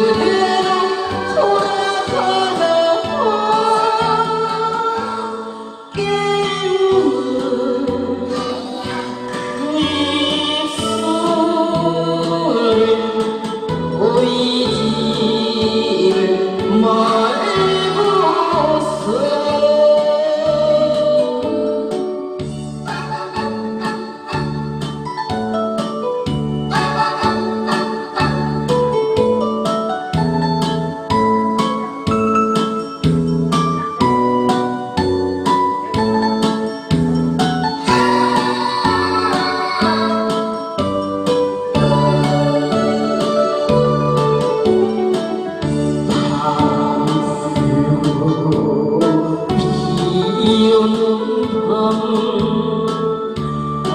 그대로 돌아가나 깨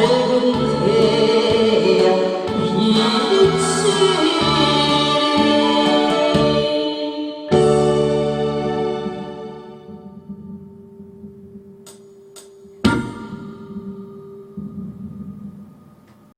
네.